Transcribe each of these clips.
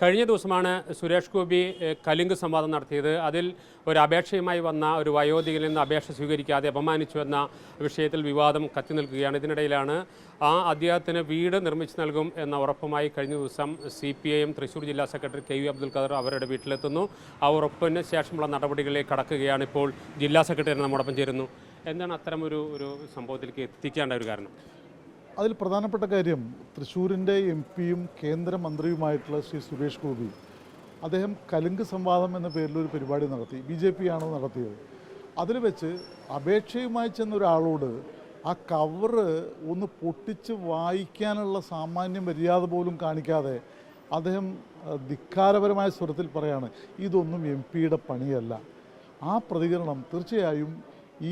കഴിഞ്ഞ ദിവസമാണ് സുരേഷ് ഗോപി കലിംഗ് സംവാദം നടത്തിയത്. അതിൽ ഒരു അപേക്ഷയുമായി വന്ന ഒരു വയോധികനിൽ നിന്ന് അപേക്ഷ സ്വീകരിക്കാതെ അപമാനിച്ചു എന്ന വിഷയത്തിൽ വിവാദം കത്തി നിൽക്കുകയാണ്. ഇതിനിടയിലാണ് ആ അദ്ദേഹത്തിന് വീട് നിർമ്മിച്ചു നൽകും എന്ന ഉറപ്പുമായി കഴിഞ്ഞ ദിവസം C P I M Thrissur ജില്ലാ സെക്രട്ടറി കെ വി അബ്ദുൽ ഖദർ അവരുടെ വീട്ടിലെത്തുന്നു. ആ ഉറപ്പിന് ശേഷമുള്ള നടപടികളെ കടക്കുകയാണ് ഇപ്പോൾ ജില്ലാ സെക്രട്ടറി നമ്മോടൊപ്പം ചേരുന്നു. എന്താണ് അത്തരം ഒരു ഒരു സംഭവത്തിലേക്ക് എത്തിക്കേണ്ട ഒരു കാരണം? അതിൽ പ്രധാനപ്പെട്ട കാര്യം തൃശ്ശൂരിന്റെ എം പിയും കേന്ദ്രമന്ത്രിയുമായിട്ടുള്ള ശ്രീ സുരേഷ് ഗോപി അദ്ദേഹം കലുങ്ക് സംവാദം എന്ന പേരിലൊരു പരിപാടി നടത്തി ബി ജെ പി ആണ് നടത്തിയത്. അതിൽ വെച്ച് അപേക്ഷയുമായി ചെന്ന ഒരാളോട് ആ കവറ് ഒന്ന് പൊട്ടിച്ച് വായിക്കാനുള്ള സാമാന്യ മര്യാദ പോലും കാണിക്കാതെ അദ്ദേഹം ധിക്കാരപരമായ സ്വരത്തിൽ പറയാണ് ഇതൊന്നും എം പിയുടെ പണിയല്ല. ആ പ്രതികരണം തീർച്ചയായും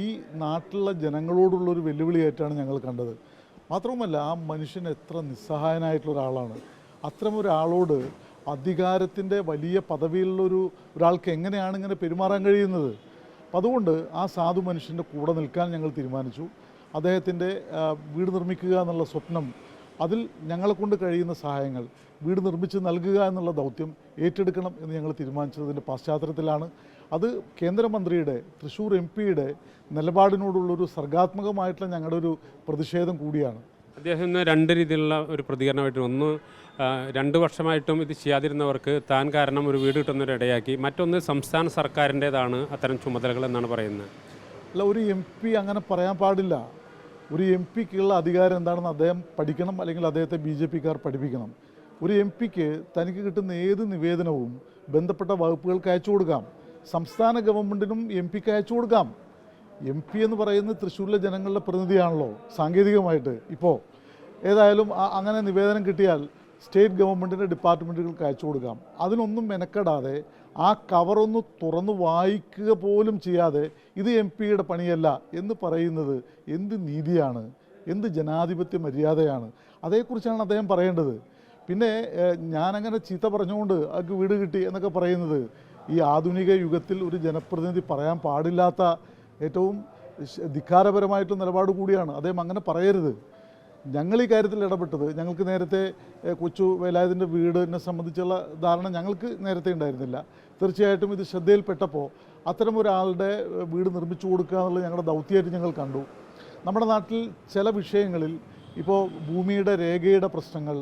ഈ നാട്ടിലുള്ള ജനങ്ങളോടുള്ളൊരു വെല്ലുവിളിയായിട്ടാണ് ഞങ്ങൾ കണ്ടത്. മാത്രവുമല്ല ആ മനുഷ്യൻ എത്ര നിസ്സഹായനായിട്ടുള്ള ഒരാളാണ്. അത്തരം ഒരാളോട് അധികാരത്തിന്റെ വലിയ പദവിയിലുള്ളൊരു ഒരാൾക്ക് എങ്ങനെയാണ് ഇങ്ങനെ പെരുമാറാൻ കഴിയുന്നത്? അപ്പം അതുകൊണ്ട് ആ സാധു മനുഷ്യന്റെ കൂടെ നിൽക്കാൻ ഞങ്ങൾ തീരുമാനിച്ചു. അദ്ദേഹത്തിന്റെ വീട് നിർമ്മിക്കുക എന്നുള്ള സ്വപ്നം അതിൽ ഞങ്ങളെ കൊണ്ട് കഴിയുന്ന സഹായങ്ങൾ വീട് നിർമ്മിച്ച് നൽകുക എന്നുള്ള ദൗത്യം ഏറ്റെടുക്കണം എന്ന് ഞങ്ങൾ തീരുമാനിച്ചതിന്റെ പശ്ചാത്തലത്തിലാണ്. അത് കേന്ദ്രമന്ത്രിയുടെ തൃശ്ശൂർ എം പിയുടെ നിലപാടിനോടുള്ളൊരു സർഗാത്മകമായിട്ടുള്ള ഞങ്ങളുടെ ഒരു പ്രതിഷേധം കൂടിയാണ്. അദ്ദേഹം ഇന്ന് രണ്ട് രീതിയിലുള്ള ഒരു പ്രതികരണമായിട്ട് ഒന്ന് രണ്ട് വർഷമായിട്ടും ഇത് ചെയ്യാതിരുന്നവർക്ക് താൻ കാരണം ഒരു വീട് കിട്ടുന്നൊരിടയാക്കി മറ്റൊന്ന് സംസ്ഥാന സർക്കാരിന്റേതാണ് അത്തരം ചുമതലകൾ എന്നാണ് പറയുന്നത്. അല്ല ഒരു എം പി അങ്ങനെ പറയാൻ പാടില്ല. ഒരു എം പിക്കുള്ള അധികാരം എന്താണെന്ന് അദ്ദേഹം പഠിക്കണം അല്ലെങ്കിൽ അദ്ദേഹത്തെ ബി ജെ പിക്കാർ പഠിപ്പിക്കണം. ഒരു എം പിക്ക് തനിക്ക് കിട്ടുന്ന ഏത് നിവേദനവും ബന്ധപ്പെട്ട വകുപ്പുകൾക്ക് അയച്ചു കൊടുക്കാം. സംസ്ഥാന ഗവൺമെന്റിനും എം പിക്ക് അയച്ചു കൊടുക്കാം. എം പി എന്ന് പറയുന്നത് തൃശ്ശൂരിലെ ജനങ്ങളുടെ പ്രതിനിധിയാണല്ലോ സാങ്കേതികമായിട്ട്. ഇപ്പോൾ ഏതായാലും അങ്ങനെ നിവേദനം കിട്ടിയാൽ സ്റ്റേറ്റ് ഗവൺമെന്റിന്റെ ഡിപ്പാർട്ട്മെന്റുകൾക്ക് അയച്ചു കൊടുക്കാം. അതിനൊന്നും മെനക്കെടാതെ ആ കവറൊന്ന് തുറന്ന് വായിക്കുക പോലും ചെയ്യാതെ ഇത് എം പിയുടെ പണിയല്ല എന്ന് പറയുന്നത് എന്ത് നീതിയാണ് എന്ത് ജനാധിപത്യ മര്യാദയാണ്. അതേക്കുറിച്ചാണ് അദ്ദേഹം പറയേണ്ടത്. പിന്നെ ഞാനങ്ങനെ ചീത്ത പറഞ്ഞുകൊണ്ട് അവർക്ക് വീട് കിട്ടി എന്നൊക്കെ പറയുന്നത്. ഈ ആധുനിക യുഗത്തിൽ ഒരു ജനപ്രതിനിധി പറയാൻ പാടില്ലാത്ത ഏറ്റവും ധിക്കാരപരമായിട്ടുള്ള നിലപാട് കൂടിയാണ്. അദ്ദേഹം അങ്ങനെ പറയരുത്. ഞങ്ങൾ ഈ കാര്യത്തിൽ ഇടപെട്ടത് ഞങ്ങൾക്ക് നേരത്തെ കൊച്ചു വേലായുധന്റെ വീടിനെ സംബന്ധിച്ചുള്ള ധാരണ ഞങ്ങൾക്ക് നേരത്തെ ഉണ്ടായിരുന്നില്ല. തീർച്ചയായിട്ടും ഇത് ശ്രദ്ധയിൽപ്പെട്ടപ്പോൾ അത്തരം ഒരാളുടെ വീട് നിർമ്മിച്ചു കൊടുക്കുക എന്നുള്ളത് ഞങ്ങളുടെ ദൗത്യമായിട്ട് ഞങ്ങൾ കണ്ടു. നമ്മുടെ നാട്ടിൽ ചില വിഷയങ്ങളിൽ ഇപ്പോൾ ഭൂമിയുടെ രേഖയുടെ പ്രശ്നങ്ങൾ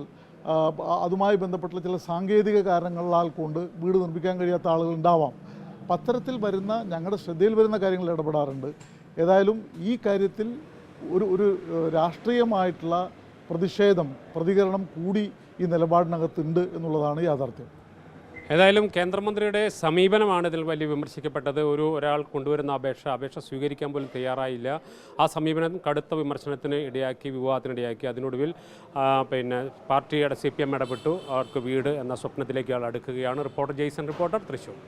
അതുമായി ബന്ധപ്പെട്ടുള്ള ചില സാങ്കേതിക കാരണങ്ങളാൽ കൊണ്ട് വീട് നിർമ്മിക്കാൻ കഴിയാത്ത ആളുകൾ ഉണ്ടാവാം. അപ്പം അത്തരത്തിൽ വരുന്ന ഞങ്ങളുടെ ശ്രദ്ധയിൽ വരുന്ന കാര്യങ്ങൾ ഇടപെടാറുണ്ട്. ഏതായാലും ഈ കാര്യത്തിൽ ഒരു ഒരു രാഷ്ട്രീയമായിട്ടുള്ള പ്രതിഷേധം പ്രതികരണം കൂടി ഈ നിലപാടിനകത്തുണ്ട് എന്നുള്ളതാണ് യാഥാർത്ഥ്യം. ഏതായാലും കേന്ദ്രമന്ത്രിയുടെ സമീപനമാണ് ഇതിൽ വലിയ വിമർശിക്കപ്പെട്ടത്. ഒരു ഒരാൾ കൊണ്ടുവരുന്ന അപേക്ഷ അപേക്ഷ സ്വീകരിക്കാൻ പോലും തയ്യാറായില്ല. ആ സമീപനം കടുത്ത വിമർശനത്തിന് ഇടയാക്കി വിവാഹത്തിനിടയാക്കി അതിനൊടുവിൽ പിന്നെ പാർട്ടിയുടെ സി പി എം ഇടപെട്ടു. അവർക്ക് വീട് എന്ന സ്വപ്നത്തിലേക്ക് ആൾ അടുക്കുകയാണ്. Reporter Jaison reporter Thrissur